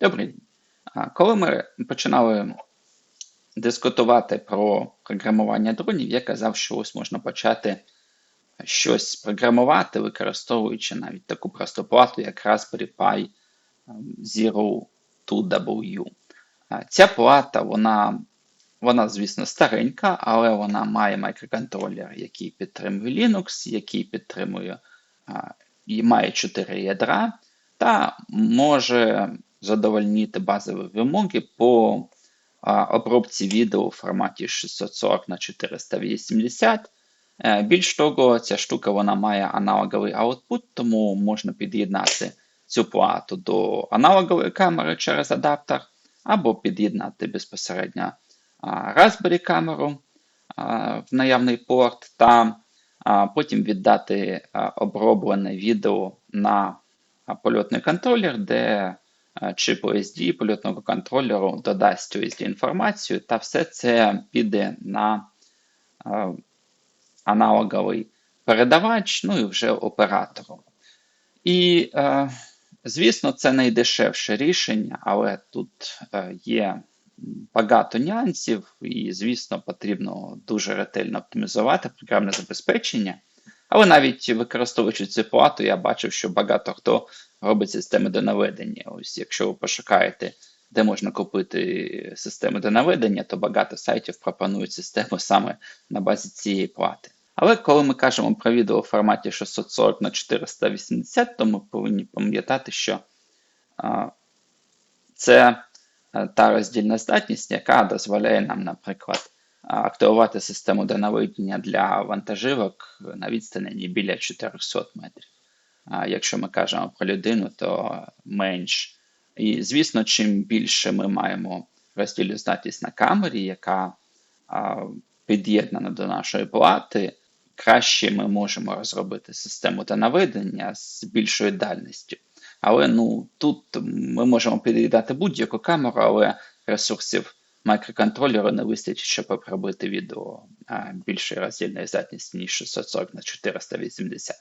Добрий день. Коли ми починали дискутувати про програмування дронів, я казав, що ось можна почати щось програмувати, використовуючи навіть таку просту плату, як Raspberry Pi ем, Zero 2W. Ця плата, вона, вона, звісно, старенька, але вона має мікроконтролер, який підтримує Linux, який підтримує і має 4 ядра, та може задовольнити базові вимоги по обробці відео у форматі 640 на 480. Е, Більш того, ця штука вона має аналоговий аутпут, тому можна під'єднати цю плату до аналогової камери через адаптер, або під'єднати безпосередньо Raspberry камеру в наявний порт, та потім віддати оброблене відео на польотний контролер, де чип OSD польотного контролеру додасть OSD інформацію, та все це піде на аналоговий передавач, ну і вже оператору. І, е, звісно, це найдешевше рішення, але тут е, є багато нюансів, і, звісно, потрібно дуже ретельно оптимізувати програмне забезпечення. Але навіть використовуючи цю плату, я бачив, що багато хто робить системи до наведення. Ось якщо ви пошукаєте, де можна купити системи до наведення, то багато сайтів пропонують систему саме на базі цієї плати. Але коли ми кажемо про відео в форматі 640 на 480, то ми повинні пам'ятати, що а, це та роздільна здатність, яка дозволяє нам, наприклад, активувати систему донаведення для вантажівок на відстані не біля 400 метрів. Якщо ми кажемо про людину, то менш. І, звісно, чим більше ми маємо роздільну здатність на камері, яка під'єднана до нашої плати, краще ми можемо розробити систему та наведення з більшою дальністю. Але ну, тут ми можемо під'єднати будь-яку камеру, але ресурсів мікроконтролеру не вистачить, щоб обробити відео більшої роздільної здатності, ніж 640 на 480.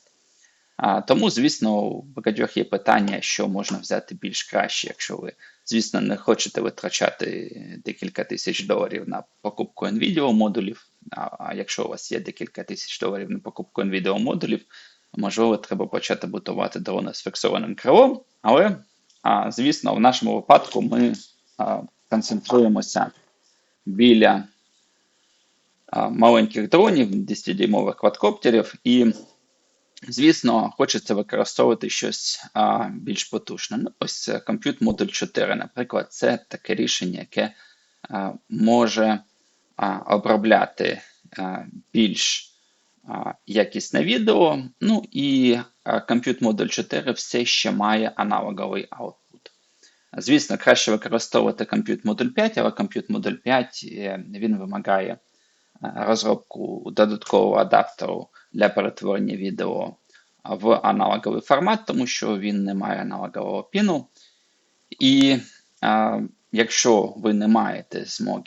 А, Тому, звісно, у багатьох є питання, що можна взяти більш краще, якщо ви, звісно, не хочете витрачати декілька тисяч доларів на покупку NVIDIA модулів. А якщо у вас є декілька тисяч доларів на покупку NVIDIA модулів, можливо, треба почати будувати дрони з фіксованим крилом. Але, а, звісно, в нашому випадку ми а, концентруємося біля маленьких дронів, 10-дюймових квадкоптерів і Звісно, хочеться використовувати щось більш потужне. Ну, Ось е, Compute Module 4, наприклад, це таке рішення, яке може обробляти більш якісне відео. Ну і Compute Module 4 все ще має аналоговий output. Звісно, краще використовувати Compute Module 5, але Compute Module 5 е, він вимагає розробку додаткового адаптеру для перетворення відео в аналоговий формат, тому що він не має аналогового піну. І а, якщо ви не маєте змоги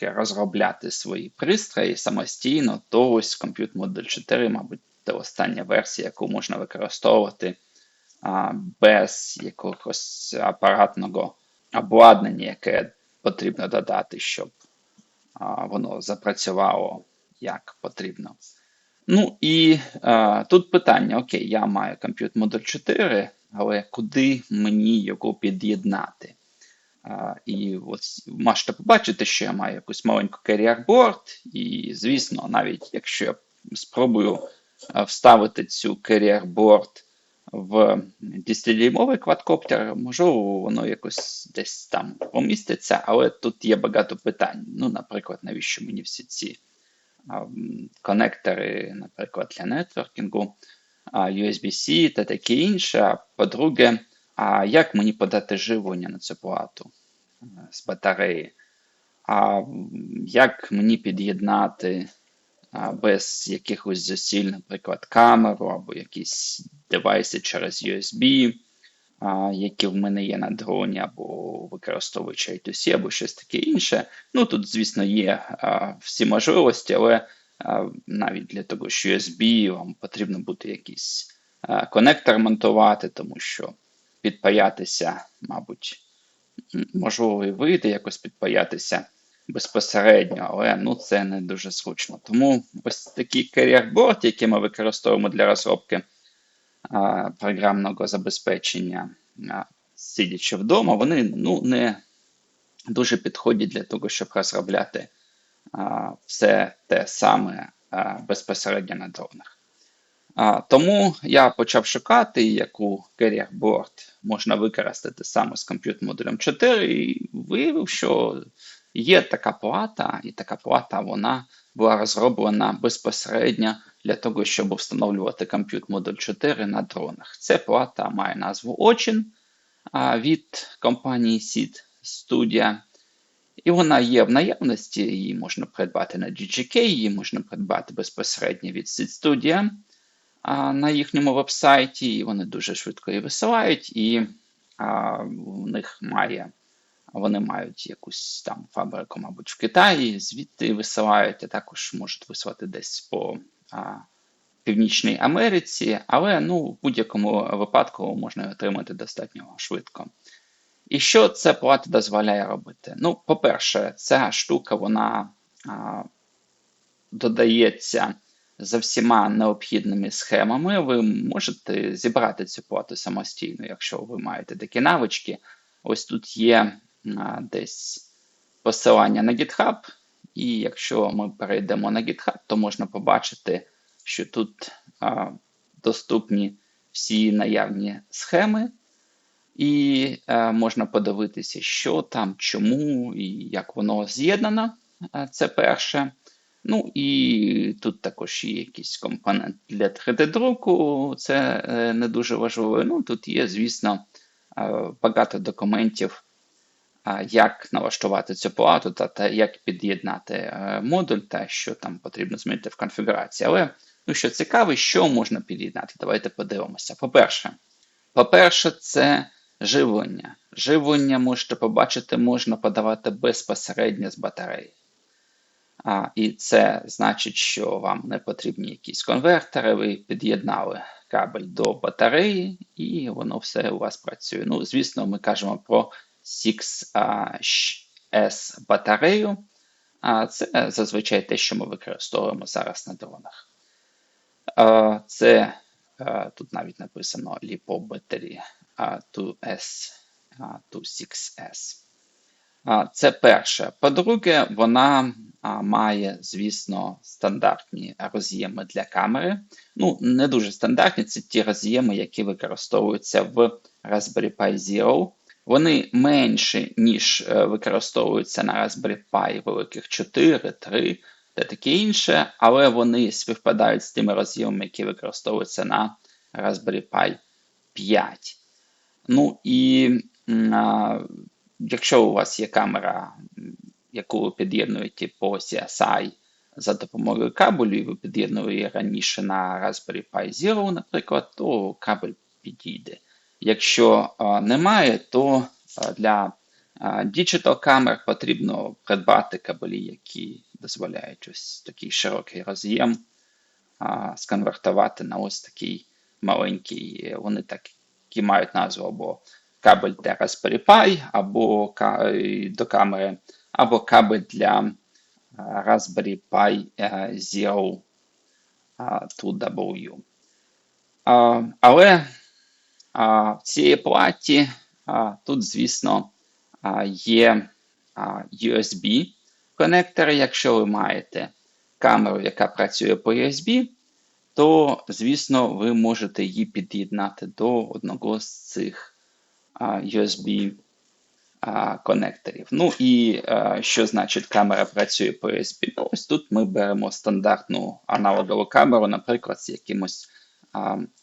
розробляти свої пристрої самостійно, то ось Compute Module 4, мабуть, це остання версія, яку можна використовувати без якогось апаратного обладнання, яке потрібно додати, щоб воно запрацювало як потрібно. Ну і а, тут питання: окей, я маю Compute Module 4, але куди мені його під'єднати? А, І от можете побачити, що я маю якусь маленьку carrier і, звісно, навіть якщо я спробую вставити цю carrier board в 10-дюймовий квадкоптер, можливо, воно якось десь там поміститься, але тут є багато питань. Ну, наприклад, навіщо мені всі ці конектори, наприклад, для нетворкінгу, USB-C та таке інше. По-друге, а як мені подати живлення на цю плату з батареї? А як мені під'єднати без якихось зусиль, наприклад, камеру або якісь девайси через USB, які в мене є на дроні, або використовуючи I2C, або щось таке інше. Ну тут, звісно, є всі можливості, але навіть для того, що USB, вам потрібно буде якийсь конектор монтувати, тому що підпаятися, мабуть, можливо і вийде якось підпаятися безпосередньо, але ну, це не дуже зручно. Тому ось такі carrier board, які ми використовуємо для розробки а, програмного забезпечення, а, сидячи вдома, вони ну, не дуже підходять для того, щоб розробляти а, все те саме а, безпосередньо на дронах. А, тому я почав шукати, яку carrier board можна використати саме з Compute модулем 4, і виявив, що є така плата, і така плата вона була розроблена безпосередньо для того, щоб встановлювати Compute модуль 4 на дронах. Ця плата має назву Ochin від компанії Seed Studio. І вона є в наявності, її можна придбати на GGK, її можна придбати безпосередньо від Seed Studio на їхньому вебсайті, і вони дуже швидко її висилають, і в них має, вони мають якусь там фабрику, мабуть, в Китаї, звідти висилають, а також можуть висилати десь по а, Північній Америці, але ну, в будь-якому випадку можна отримати достатньо швидко. І що ця плата дозволяє робити? Ну, по-перше, ця штука вона а, додається за всіма необхідними схемами. Ви можете зібрати цю плату самостійно, якщо ви маєте такі навички. Ось тут є десь посилання на GitHub, і якщо ми перейдемо на GitHub, то можна побачити, що тут а, доступні всі наявні схеми. І е, можна подивитися, що там, чому і як воно з'єднано. Е, Це перше. Ну і тут також є якийсь компонент для 3D-друку, це е, не дуже важливо. Ну, тут є, звісно, багато документів, як налаштувати цю плату та, та як під'єднати е, модуль та що там потрібно змінити в конфігурації. Але ну, що цікаво, що можна під'єднати? Давайте подивимося. По-перше, по-перше, це живлення. Живлення можете побачити, можна подавати безпосередньо з батареї. А, І це значить, що вам не потрібні якісь конвертери, ви під'єднали кабель до батареї, і воно все у вас працює. Ну, звісно, ми кажемо про 6S батарею. А це зазвичай те, що ми використовуємо зараз на дронах. Це тут навіть написано LiPo Battery 2S, 26S. Це перше. По-друге, вона має, звісно, стандартні роз'єми для камери. Ну, не дуже стандартні, це ті роз'єми, які використовуються в Raspberry Pi Zero. Вони менші, ніж е, використовуються на Raspberry Pi великих 4, 3 та таке інше, але вони співпадають з тими роз'ємами, які використовуються на Raspberry Pi 5. Ну і а, якщо у вас є камера, яку ви під'єднуєте по CSI за допомогою кабелю, і ви під'єднували раніше на Raspberry Pi Zero, наприклад, то кабель підійде. Якщо немає, то для Digital камер потрібно придбати кабелі, які дозволяють ось такий широкий роз'єм сконвертувати на ось такий маленький. Вони такі мають назву або кабель для Raspberry Pi, або до камери, або кабель для Raspberry Pi Zero 2W. Але в цій платі тут, звісно, є USB конектори. Якщо ви маєте камеру, яка працює по USB, то, звісно, ви можете її під'єднати до одного з цих USB конекторів. Ну і що значить камера працює по USB? Ну, Ось тут ми беремо стандартну аналогову камеру, наприклад, з якимось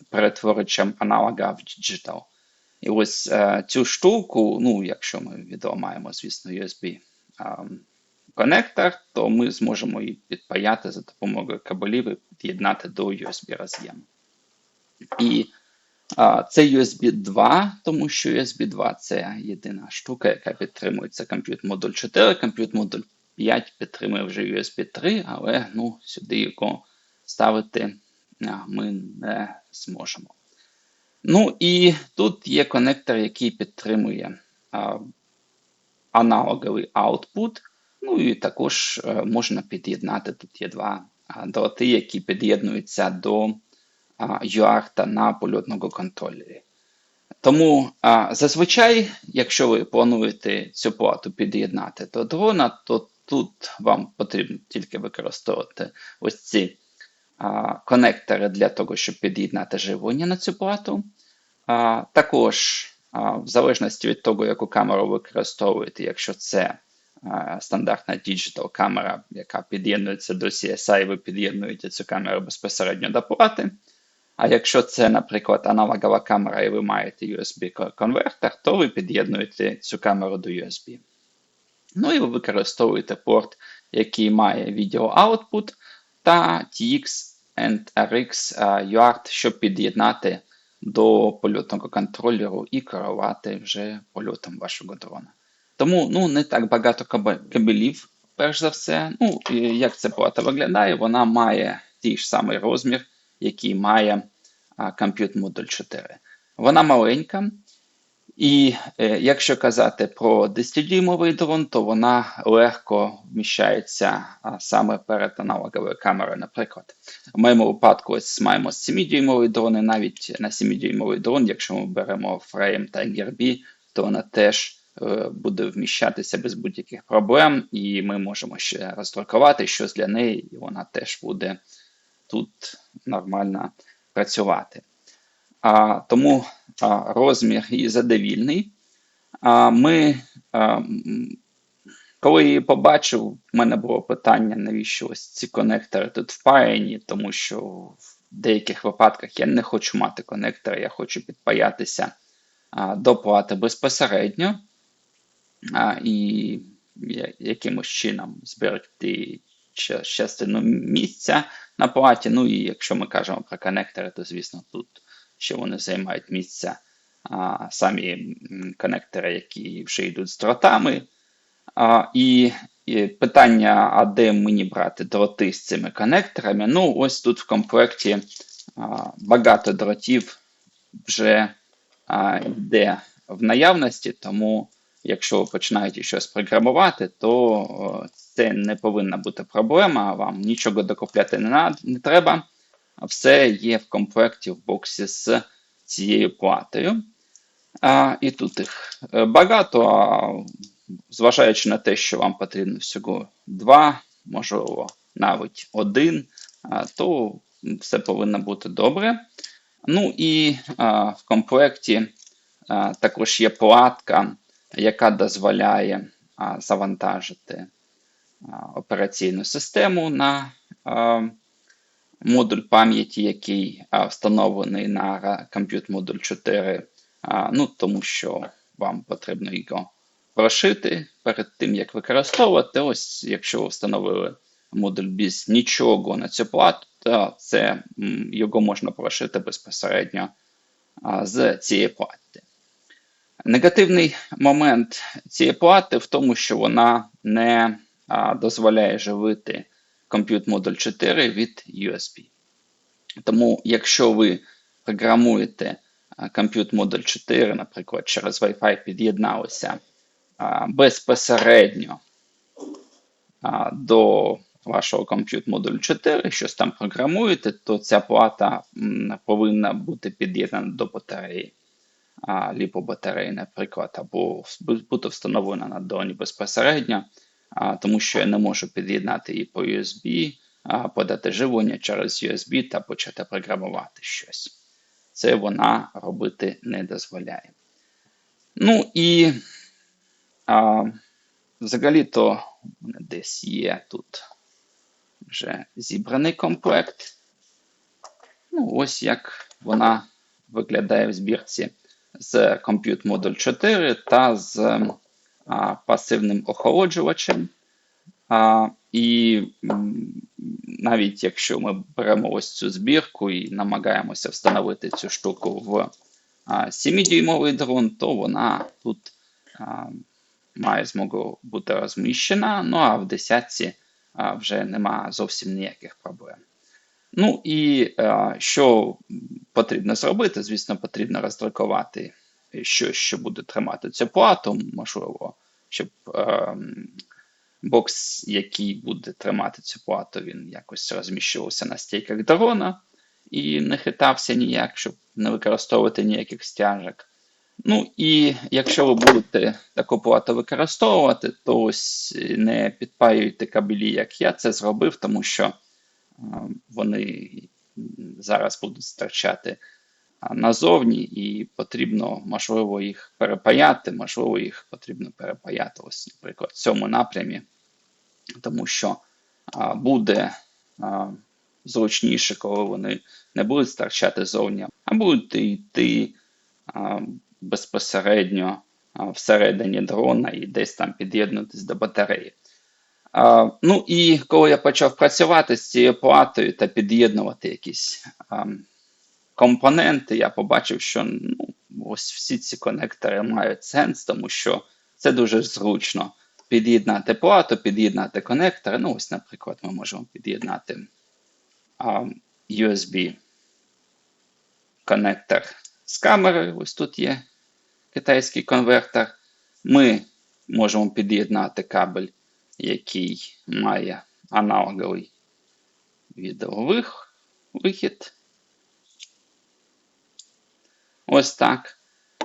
перетворичем аналога в Digital. І ось цю штуку, ну, якщо ми відео маємо, звісно, USB конектор, то ми зможемо її підпаяти за допомогою кабелів і під'єднати до USB роз'єму. І а, це USB 2, тому що USB 2 це єдина штука, яка підтримується Compute модуль 4. Compute модуль 5 підтримує вже USB 3, але ну, сюди його ставити ми не зможемо. Ну і тут є конектор, який підтримує а, аналоговий output. Ну і також е, можна під'єднати. Тут є два дроти, які під'єднуються до UART на польотному контролері. Тому а, зазвичай, якщо ви плануєте цю плату під'єднати до дрона, то тут вам потрібно тільки використовувати ось ці конектори для того, щоб під'єднати живлення на цю плату. Також, в залежності від того, яку камеру використовуєте, якщо це стандартна діджитал камера, яка під'єднується до CSI, ви під'єднуєте цю камеру безпосередньо до плати. А якщо це, наприклад, аналогова камера, і ви маєте USB-конвертер, то ви під'єднуєте цю камеру до USB. Ну і ви використовуєте порт, який має Output та TX and RX UART, щоб під'єднати до польотного контролеру і керувати вже польотом вашого дрона. Тому ну, не так багато кабелів, перш за все. Ну, Як ця плата виглядає, вона має той ж самий розмір, який має Compute Module 4. Вона маленька. І е, якщо казати про 10-дюймовий дрон, то вона легко вміщається а, саме перед аналоговою камерою. Наприклад, в моєму випадку ось маємо 7-дюймовий дрон, і навіть на 7-дюймовий дрон, якщо ми беремо фрейм та NRB, то вона теж е, буде вміщатися без будь-яких проблем, і ми можемо ще роздрукувати щось для неї, і вона теж буде тут нормально працювати. А, Тому а, розмір її задовільний. А, ми, а, Коли її побачив, в мене було питання, навіщо ось ці конектори тут впаяні, тому що в деяких випадках я не хочу мати конектори, я хочу підпаятися а, до плати безпосередньо а, і якимось чином зберегти частину місця на платі. Ну і якщо ми кажемо про конектори, то звісно тут що вони займають місця а, самі конектори, які вже йдуть з дротами. А, і, і питання, а де мені брати дроти з цими конекторами? Ну, ось тут в комплекті а, багато дротів вже а, йде в наявності, тому якщо ви починаєте щось програмувати, то це не повинна бути проблема, вам нічого докупляти не треба. Все є в комплекті в боксі з цією платою. А, І тут їх е, багато, а, зважаючи на те, що вам потрібно всього два, можливо, навіть один, а, то все повинно бути добре. Ну і а, в комплекті а, також є платка, яка дозволяє а, завантажити а, операційну систему на. А, модуль пам'яті, який а, встановлений на Compute Module 4, а, ну, тому що вам потрібно його прошити перед тим, як використовувати. Ось, якщо ви встановили модуль без нічого на цю плату, то це його можна прошити безпосередньо а, з цієї плати. Негативний момент цієї плати в тому, що вона не а, дозволяє живити Compute Module 4 від USB. Тому, якщо ви програмуєте Compute Module 4, наприклад, через Wi-Fi під'єдналися безпосередньо до вашого Compute Module 4, щось там програмуєте, то ця плата повинна бути під'єднана до батареї. Ліпобатареї, наприклад, або бути встановлена на доні безпосередньо тому що я не можу під'єднати її по USB, подати живлення через USB та почати програмувати щось. Це вона робити не дозволяє. Ну і а, взагалі-то десь є тут вже зібраний комплект. Ну, Ось як вона виглядає в збірці з Compute Module 4 та з а, пасивним охолоджувачем. А, І навіть якщо ми беремо ось цю збірку і намагаємося встановити цю штуку в 7-дюймовий дрон, то вона тут а, має змогу бути розміщена. Ну а в десятці а, вже нема зовсім ніяких проблем. Ну і а, що потрібно зробити? Звісно, потрібно роздрукувати щось, що буде тримати цю плату, можливо, щоб ем, бокс, який буде тримати цю плату, він якось розміщувався на стійках дрона і не хитався ніяк, щоб не використовувати ніяких стяжок. Ну і якщо ви будете таку плату використовувати, то ось не підпаюйте кабелі, як я це зробив, тому що а, вони зараз будуть стирчати назовні, і потрібно, можливо, їх перепаяти, можливо, їх потрібно перепаяти, ось, наприклад, в цьому напрямі, тому що буде зручніше, коли вони не будуть стирчати зовні, а будуть йти безпосередньо всередині дрона і десь там під'єднуватись до батареї. А, ну і коли я почав працювати з цією платою та під'єднувати якісь а, компоненти, я побачив, що ну, ось всі ці конектори мають сенс, тому що це дуже зручно під'єднати плату, під'єднати конектори. Ну, ось, наприклад, ми можемо під'єднати USB коннектор з камерою. Ось тут є китайський конвертер. Ми можемо під'єднати кабель, який має аналоговий відеових вихід. Ось так.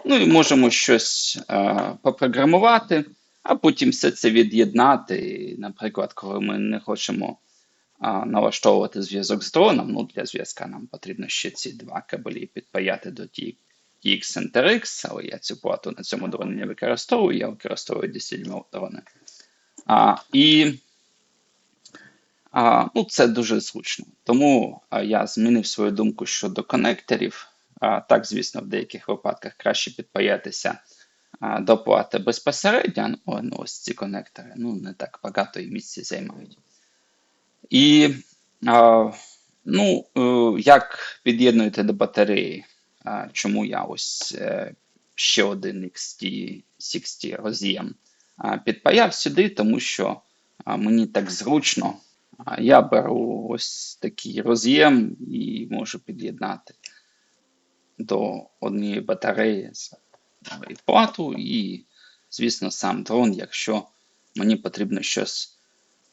Ну і можемо щось е, попрограмувати, а потім все це від'єднати. І, Наприклад, коли ми не хочемо а, налаштовувати зв'язок з дроном, ну для зв'язка нам потрібно ще ці два кабелі підпаяти до TX Center X, але я цю плату на цьому дроні не використовую, я використовую 10 дрони. А, і а, ну, це дуже зручно. Тому а, я змінив свою думку щодо конекторів. Так, звісно, в деяких випадках краще підпаятися до плати безпосередньо. Ну, ну, ось ці конектори ну, не так багато і місця займають. І ну, е, як під'єднуєте до батареї? Чому я ось е, ще один XT60 роз'єм підпаяв сюди, тому що мені так зручно. Я беру ось такий роз'єм і можу під'єднати до однієї батареї з плату, і, звісно, сам дрон, якщо мені потрібно щось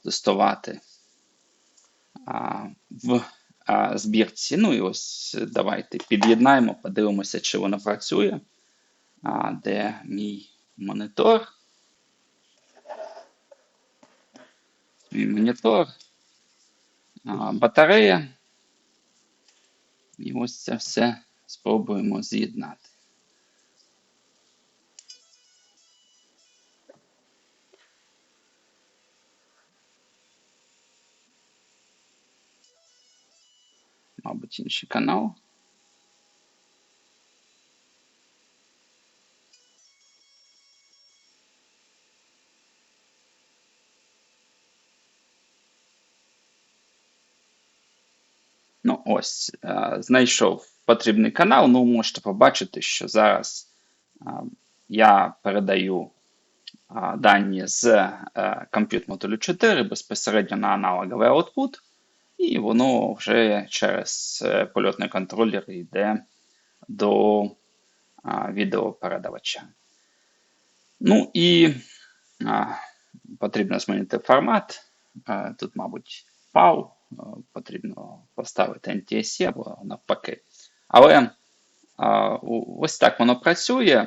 тестувати а, в а, збірці. Ну і ось давайте під'єднаємо, подивимося, чи воно працює. А, Де мій монітор? Мій монітор, а, батарея. І ось це все спробуємо з'єднати. Мабуть, інший канал. Ну, ось, е, знайшов потрібний канал. Ну, можете побачити, що зараз я передаю дані з Compute модулю 4 безпосередньо на аналоговий output, і воно вже через е, польотний контролер йде до відеопередавача. Ну і потрібно змінити формат. Тут, мабуть, PAL. Е, Потрібно поставити NTSC або навпаки. Але а, ось так воно працює.